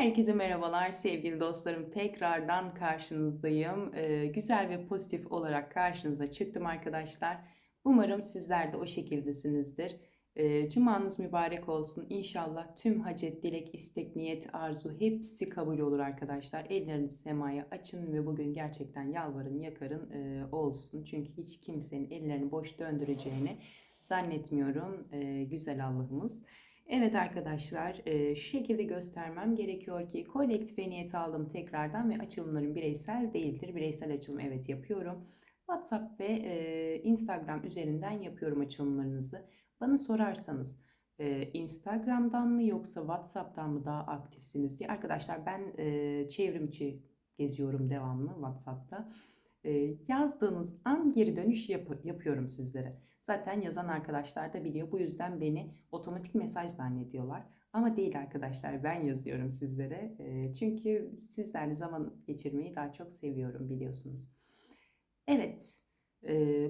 Herkese merhabalar sevgili dostlarım. Tekrardan karşınızdayım. Ee, güzel ve pozitif olarak karşınıza çıktım arkadaşlar. Umarım sizler de o şekildesinizdir. Ee, cumanız mübarek olsun. İnşallah tüm hacet, dilek, istek, niyet, arzu hepsi kabul olur arkadaşlar. Ellerinizi semaya açın ve bugün gerçekten yalvarın, yakarın e, olsun. Çünkü hiç kimsenin ellerini boş döndüreceğini zannetmiyorum. Ee, güzel Allah'ımız. Evet arkadaşlar şu şekilde göstermem gerekiyor ki kolektife niyet aldım tekrardan ve açılımlarım bireysel değildir. Bireysel açılım evet yapıyorum. WhatsApp ve Instagram üzerinden yapıyorum açılımlarınızı. Bana sorarsanız Instagram'dan mı yoksa WhatsApp'tan mı daha aktifsiniz diye. Arkadaşlar ben e, çevrim içi geziyorum devamlı WhatsApp'ta. Yazdığınız an geri dönüş yap- yapıyorum sizlere. Zaten yazan arkadaşlar da biliyor. Bu yüzden beni otomatik mesaj zannediyorlar. Ama değil arkadaşlar ben yazıyorum sizlere. Çünkü sizlerle zaman geçirmeyi daha çok seviyorum biliyorsunuz. Evet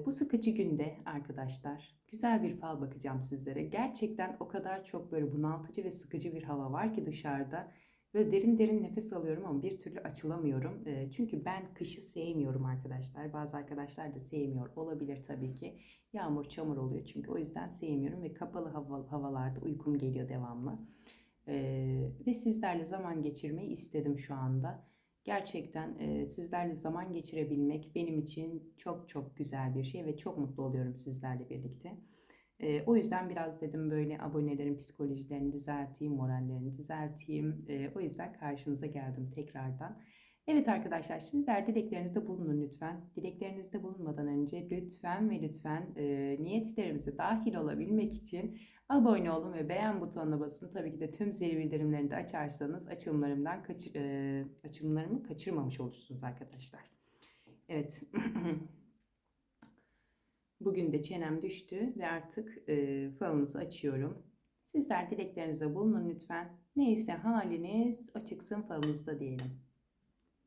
bu sıkıcı günde arkadaşlar güzel bir fal bakacağım sizlere. Gerçekten o kadar çok böyle bunaltıcı ve sıkıcı bir hava var ki dışarıda. Böyle derin derin nefes alıyorum ama bir türlü açılamıyorum. Çünkü ben kışı sevmiyorum arkadaşlar. Bazı arkadaşlar da sevmiyor olabilir tabii ki. Yağmur çamur oluyor çünkü o yüzden sevmiyorum ve kapalı hava, havalarda uykum geliyor devamlı. Ve sizlerle zaman geçirmeyi istedim şu anda. Gerçekten sizlerle zaman geçirebilmek benim için çok çok güzel bir şey ve çok mutlu oluyorum sizlerle birlikte. E, o yüzden biraz dedim böyle abonelerin psikolojilerini düzelteyim, morallerini düzelteyim. E, o yüzden karşınıza geldim tekrardan. Evet arkadaşlar sizler dileklerinizde bulunun lütfen. Dileklerinizde bulunmadan önce lütfen ve lütfen e, niyetlerimize dahil olabilmek için abone olun ve beğen butonuna basın. Tabii ki de tüm zil bildirimlerini de açarsanız açılımlarımdan kaçır, e, açılımlarımı kaçırmamış olursunuz arkadaşlar. Evet. Bugün de çenem düştü ve artık e, falınızı açıyorum. Sizler dileklerinizde bulunun lütfen. Neyse haliniz açıksın falınızda diyelim.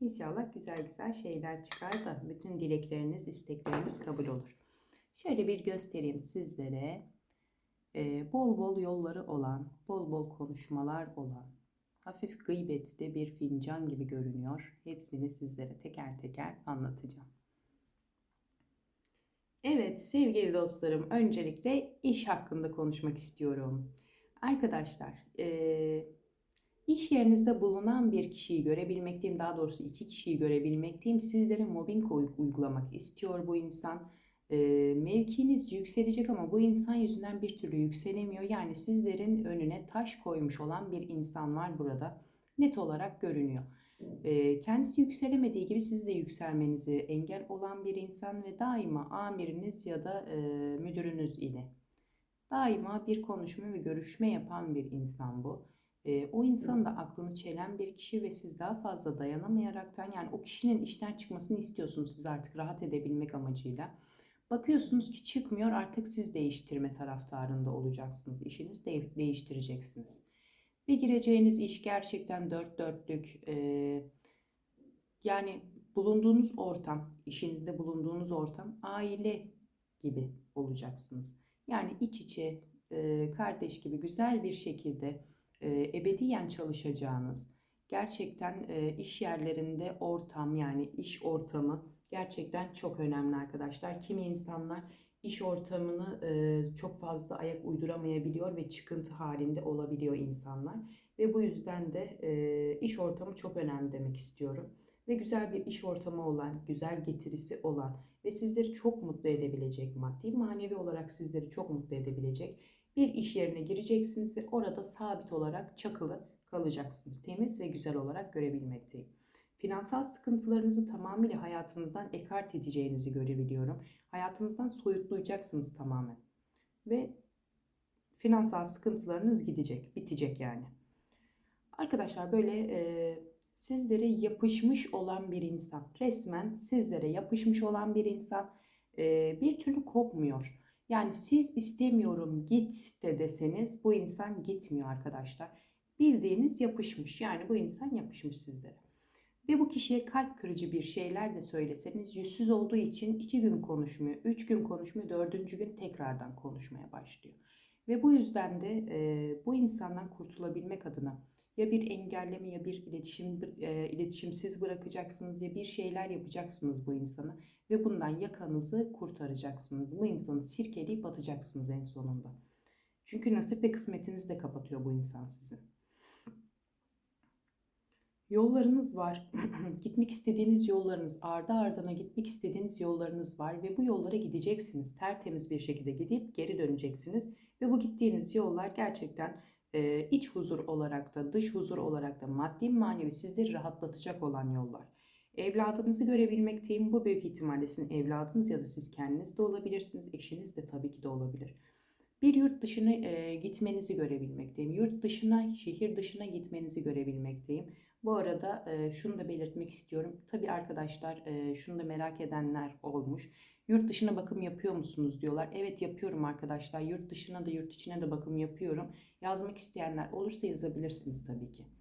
İnşallah güzel güzel şeyler çıkar da bütün dilekleriniz, istekleriniz kabul olur. Şöyle bir göstereyim sizlere. Ee, bol bol yolları olan, bol bol konuşmalar olan, hafif gıybette bir fincan gibi görünüyor. Hepsini sizlere teker teker anlatacağım. Evet sevgili dostlarım, öncelikle iş hakkında konuşmak istiyorum. Arkadaşlar, eee İş yerinizde bulunan bir kişiyi görebilmekteyim, daha doğrusu iki kişiyi görebilmekteyim. Sizlere mobbing uygulamak istiyor bu insan. E, mevkiniz yükselecek ama bu insan yüzünden bir türlü yükselemiyor. Yani sizlerin önüne taş koymuş olan bir insan var burada. Net olarak görünüyor. Kendisi yükselemediği gibi siz de yükselmenizi engel olan bir insan ve daima amiriniz ya da müdürünüz ile daima bir konuşma ve görüşme yapan bir insan bu. O insanın da aklını çelen bir kişi ve siz daha fazla dayanamayaraktan yani o kişinin işten çıkmasını istiyorsunuz siz artık rahat edebilmek amacıyla. Bakıyorsunuz ki çıkmıyor artık siz değiştirme taraftarında olacaksınız. İşinizi de değiştireceksiniz. Ve gireceğiniz iş gerçekten dört dörtlük. E, yani bulunduğunuz ortam, işinizde bulunduğunuz ortam aile gibi olacaksınız. Yani iç içe, e, kardeş gibi güzel bir şekilde e, ebediyen çalışacağınız, gerçekten e, iş yerlerinde ortam yani iş ortamı gerçekten çok önemli arkadaşlar. Kimi insanlar iş ortamını e, çok fazla ayak uyduramayabiliyor ve çıkıntı halinde olabiliyor insanlar. Ve bu yüzden de iş ortamı çok önemli demek istiyorum. Ve güzel bir iş ortamı olan, güzel getirisi olan ve sizleri çok mutlu edebilecek maddi manevi olarak sizleri çok mutlu edebilecek bir iş yerine gireceksiniz ve orada sabit olarak çakılı kalacaksınız. Temiz ve güzel olarak görebilmekteyim. Finansal sıkıntılarınızı tamamıyla hayatınızdan ekart edeceğinizi görebiliyorum. Hayatınızdan soyutlayacaksınız tamamen. Ve finansal sıkıntılarınız gidecek, bitecek yani. Arkadaşlar böyle e, sizlere yapışmış olan bir insan, resmen sizlere yapışmış olan bir insan e, bir türlü kopmuyor yani siz istemiyorum git de deseniz bu insan gitmiyor arkadaşlar. Bildiğiniz yapışmış. Yani bu insan yapışmış sizlere. Ve bu kişiye kalp kırıcı bir şeyler de söyleseniz yüzsüz olduğu için iki gün konuşmuyor, üç gün konuşmuyor, dördüncü gün tekrardan konuşmaya başlıyor. Ve bu yüzden de e, bu insandan kurtulabilmek adına Ya bir engelleme ya bir iletişim e, iletişimsiz bırakacaksınız ya bir şeyler yapacaksınız bu insana ve bundan yakanızı kurtaracaksınız. Bu insanı sirkeleyip atacaksınız en sonunda. Çünkü nasip ve kısmetinizi de kapatıyor bu insan sizin. Yollarınız var. gitmek istediğiniz yollarınız, ardı ardına gitmek istediğiniz yollarınız var ve bu yollara gideceksiniz. Tertemiz bir şekilde gidip geri döneceksiniz ve bu gittiğiniz yollar gerçekten e, iç huzur olarak da dış huzur olarak da maddi manevi sizleri rahatlatacak olan yollar. Evladınızı görebilmekteyim. Bu büyük ihtimalle sizin evladınız ya da siz kendiniz de olabilirsiniz. Eşiniz de tabii ki de olabilir. Bir yurt dışına e, gitmenizi görebilmekteyim. Yurt dışına, şehir dışına gitmenizi görebilmekteyim. Bu arada e, şunu da belirtmek istiyorum. Tabii arkadaşlar e, şunu da merak edenler olmuş. Yurt dışına bakım yapıyor musunuz diyorlar. Evet yapıyorum arkadaşlar. Yurt dışına da yurt içine de bakım yapıyorum. Yazmak isteyenler olursa yazabilirsiniz tabii ki.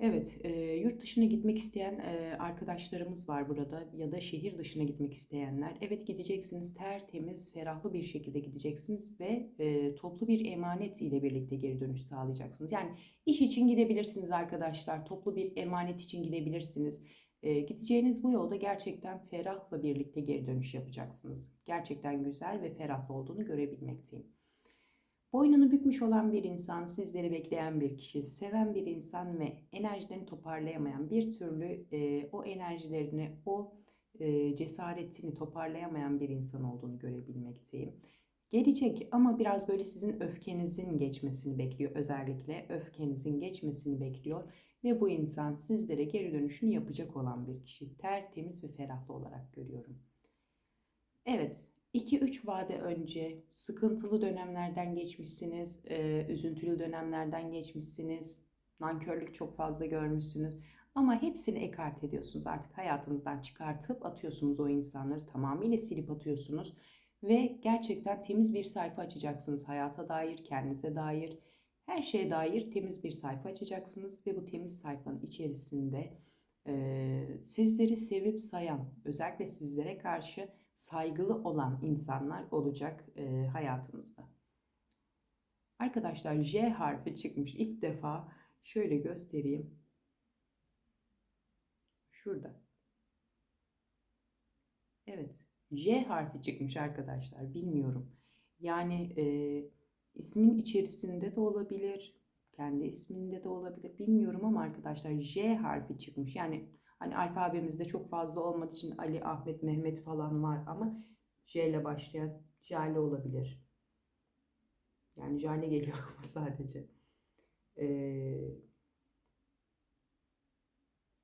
Evet, e, yurt dışına gitmek isteyen e, arkadaşlarımız var burada ya da şehir dışına gitmek isteyenler. Evet gideceksiniz, tertemiz, ferahlı bir şekilde gideceksiniz ve e, toplu bir emanet ile birlikte geri dönüş sağlayacaksınız. Yani iş için gidebilirsiniz arkadaşlar, toplu bir emanet için gidebilirsiniz. E, gideceğiniz bu yolda gerçekten ferahla birlikte geri dönüş yapacaksınız. Gerçekten güzel ve ferahlı olduğunu görebilmekteyim. Boynunu bükmüş olan bir insan, sizleri bekleyen bir kişi, seven bir insan ve enerjilerini toparlayamayan bir türlü e, o enerjilerini, o e, cesaretini toparlayamayan bir insan olduğunu görebilmekteyim. Gelecek ama biraz böyle sizin öfkenizin geçmesini bekliyor. Özellikle öfkenizin geçmesini bekliyor ve bu insan sizlere geri dönüşünü yapacak olan bir kişi. Tertemiz ve ferahlı olarak görüyorum. Evet, 2-3 vade önce sıkıntılı dönemlerden geçmişsiniz, üzüntülü dönemlerden geçmişsiniz, nankörlük çok fazla görmüşsünüz. Ama hepsini ekart ediyorsunuz artık hayatınızdan çıkartıp atıyorsunuz o insanları tamamıyla silip atıyorsunuz. Ve gerçekten temiz bir sayfa açacaksınız hayata dair, kendinize dair, her şeye dair temiz bir sayfa açacaksınız. Ve bu temiz sayfanın içerisinde e, sizleri sevip sayan, özellikle sizlere karşı saygılı olan insanlar olacak e, hayatımızda. Arkadaşlar J harfi çıkmış ilk defa. Şöyle göstereyim. Şurada. Evet. J harfi çıkmış arkadaşlar. Bilmiyorum. Yani e, ismin içerisinde de olabilir. Kendi isminde de olabilir. Bilmiyorum ama arkadaşlar J harfi çıkmış. Yani Hani alfabemizde çok fazla olmadığı için Ali, Ahmet, Mehmet falan var ama J ile başlayan Jale olabilir. Yani Jale geliyor aklıma sadece. Ee,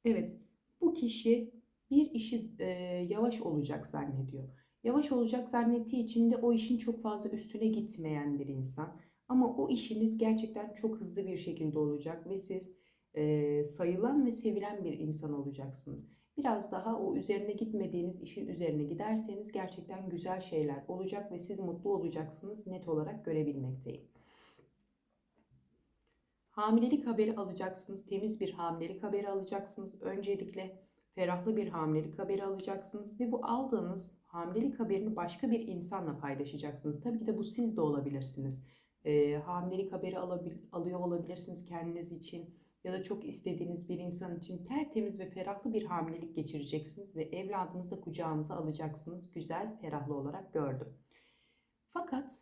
evet, bu kişi bir işi e, yavaş olacak zannediyor. Yavaş olacak zannettiği için de o işin çok fazla üstüne gitmeyen bir insan. Ama o işiniz gerçekten çok hızlı bir şekilde olacak ve siz e, sayılan ve sevilen bir insan olacaksınız. Biraz daha o üzerine gitmediğiniz işin üzerine giderseniz gerçekten güzel şeyler olacak ve siz mutlu olacaksınız net olarak görebilmekteyim. Hamilelik haberi alacaksınız. Temiz bir hamilelik haberi alacaksınız. Öncelikle ferahlı bir hamilelik haberi alacaksınız ve bu aldığınız hamilelik haberini başka bir insanla paylaşacaksınız. Tabii ki de bu siz de olabilirsiniz. E, hamilelik haberi alabil, alıyor olabilirsiniz kendiniz için ya da çok istediğiniz bir insan için tertemiz ve ferahlı bir hamilelik geçireceksiniz ve evladınızı da kucağınıza alacaksınız. Güzel, ferahlı olarak gördüm. Fakat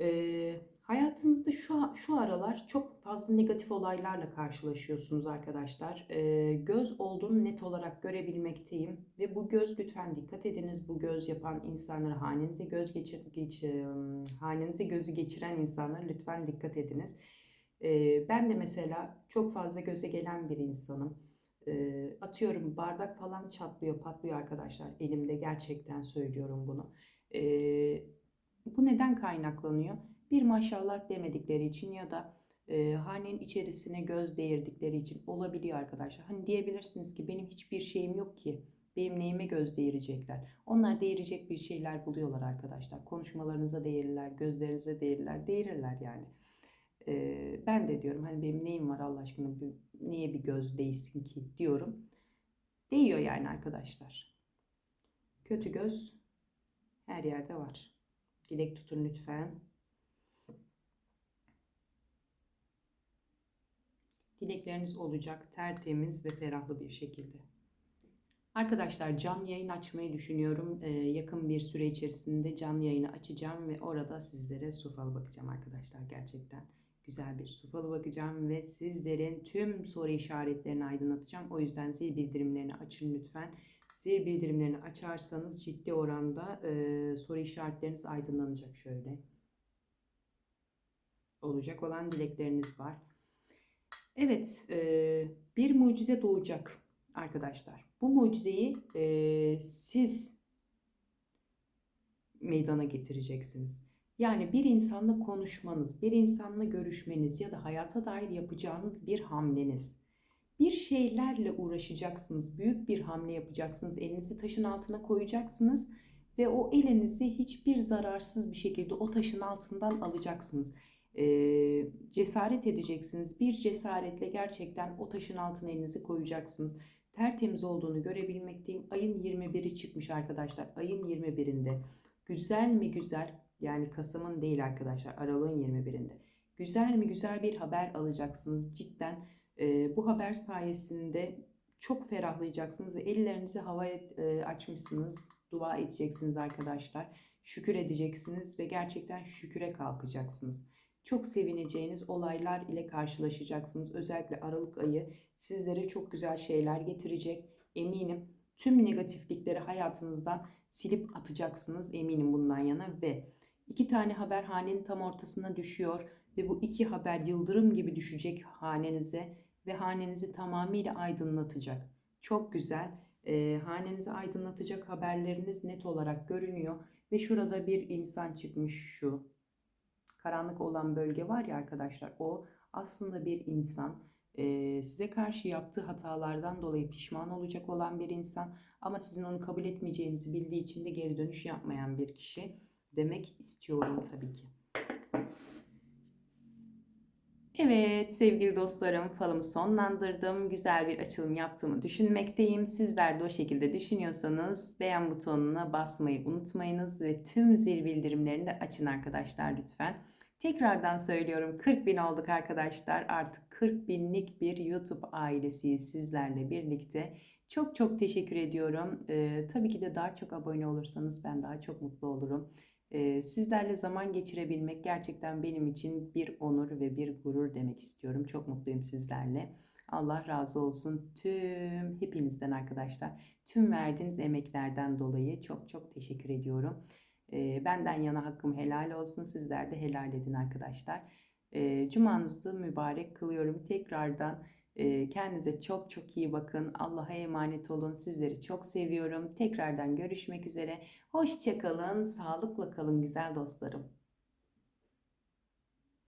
e, hayatınızda şu, şu aralar çok fazla negatif olaylarla karşılaşıyorsunuz arkadaşlar. E, göz olduğunu net olarak görebilmekteyim ve bu göz lütfen dikkat ediniz. Bu göz yapan insanlara hanenize göz geçir, geç, hanenize gözü geçiren insanlara lütfen dikkat ediniz. Ben de mesela çok fazla göze gelen bir insanım. Atıyorum bardak falan çatlıyor, patlıyor arkadaşlar. Elimde gerçekten söylüyorum bunu. Bu neden kaynaklanıyor? Bir maşallah demedikleri için ya da e, hanenin içerisine göz değirdikleri için olabiliyor arkadaşlar. Hani diyebilirsiniz ki benim hiçbir şeyim yok ki. Benim neyime göz değirecekler. Onlar değirecek bir şeyler buluyorlar arkadaşlar. Konuşmalarınıza değirirler, gözlerinize değirirler, değirirler yani. Ee, ben de diyorum hani benim neyim var Allah aşkına bir, niye bir göz değsin ki diyorum. Değiyor yani arkadaşlar. Kötü göz her yerde var. Dilek tutun lütfen. Dilekleriniz olacak tertemiz ve ferahlı bir şekilde. Arkadaşlar canlı yayın açmayı düşünüyorum. Ee, yakın bir süre içerisinde canlı yayını açacağım ve orada sizlere su falı bakacağım arkadaşlar. Gerçekten güzel bir su falı bakacağım ve sizlerin tüm soru işaretlerini aydınlatacağım. O yüzden zil bildirimlerini açın lütfen. Zil bildirimlerini açarsanız ciddi oranda e, soru işaretleriniz aydınlanacak şöyle. Olacak olan dilekleriniz var. Evet, e, bir mucize doğacak arkadaşlar. Bu mucizeyi e, siz meydana getireceksiniz. Yani bir insanla konuşmanız, bir insanla görüşmeniz ya da hayata dair yapacağınız bir hamleniz. Bir şeylerle uğraşacaksınız, büyük bir hamle yapacaksınız, elinizi taşın altına koyacaksınız ve o elinizi hiçbir zararsız bir şekilde o taşın altından alacaksınız. Ee, cesaret edeceksiniz. Bir cesaretle gerçekten o taşın altına elinizi koyacaksınız tertemiz olduğunu görebilmekteyim. Ayın 21'i çıkmış arkadaşlar. Ayın 21'inde. Güzel mi güzel yani Kasım'ın değil arkadaşlar Aralık'ın 21'inde. Güzel mi güzel bir haber alacaksınız. Cidden e, bu haber sayesinde çok ferahlayacaksınız ve ellerinizi havaya e, açmışsınız. Dua edeceksiniz arkadaşlar. Şükür edeceksiniz ve gerçekten şüküre kalkacaksınız. Çok sevineceğiniz olaylar ile karşılaşacaksınız. Özellikle Aralık ayı sizlere çok güzel şeyler getirecek. Eminim tüm negatiflikleri hayatınızdan silip atacaksınız. Eminim bundan yana ve iki tane haber hanenin tam ortasına düşüyor ve bu iki haber yıldırım gibi düşecek hanenize ve hanenizi tamamıyla aydınlatacak. Çok güzel. E, hanenizi aydınlatacak haberleriniz net olarak görünüyor ve şurada bir insan çıkmış şu karanlık olan bölge var ya arkadaşlar o aslında bir insan e, size karşı yaptığı hatalardan dolayı pişman olacak olan bir insan ama sizin onu kabul etmeyeceğinizi bildiği için de geri dönüş yapmayan bir kişi demek istiyorum tabii ki. Evet sevgili dostlarım falımı sonlandırdım. Güzel bir açılım yaptığımı düşünmekteyim. Sizler de o şekilde düşünüyorsanız beğen butonuna basmayı unutmayınız ve tüm zil bildirimlerini de açın arkadaşlar lütfen. Tekrardan söylüyorum 40 bin olduk arkadaşlar. Artık 40 binlik bir YouTube ailesiyiz sizlerle birlikte. Çok çok teşekkür ediyorum. Ee, tabii ki de daha çok abone olursanız ben daha çok mutlu olurum. Sizlerle zaman geçirebilmek gerçekten benim için bir onur ve bir gurur demek istiyorum. Çok mutluyum sizlerle. Allah razı olsun tüm hepinizden arkadaşlar. Tüm verdiğiniz emeklerden dolayı çok çok teşekkür ediyorum. Benden yana hakkım helal olsun. Sizler de helal edin arkadaşlar. Cumanızı mübarek kılıyorum. Tekrardan kendinize çok çok iyi bakın. Allah'a emanet olun. Sizleri çok seviyorum. Tekrardan görüşmek üzere. Hoşçakalın. Sağlıkla kalın güzel dostlarım.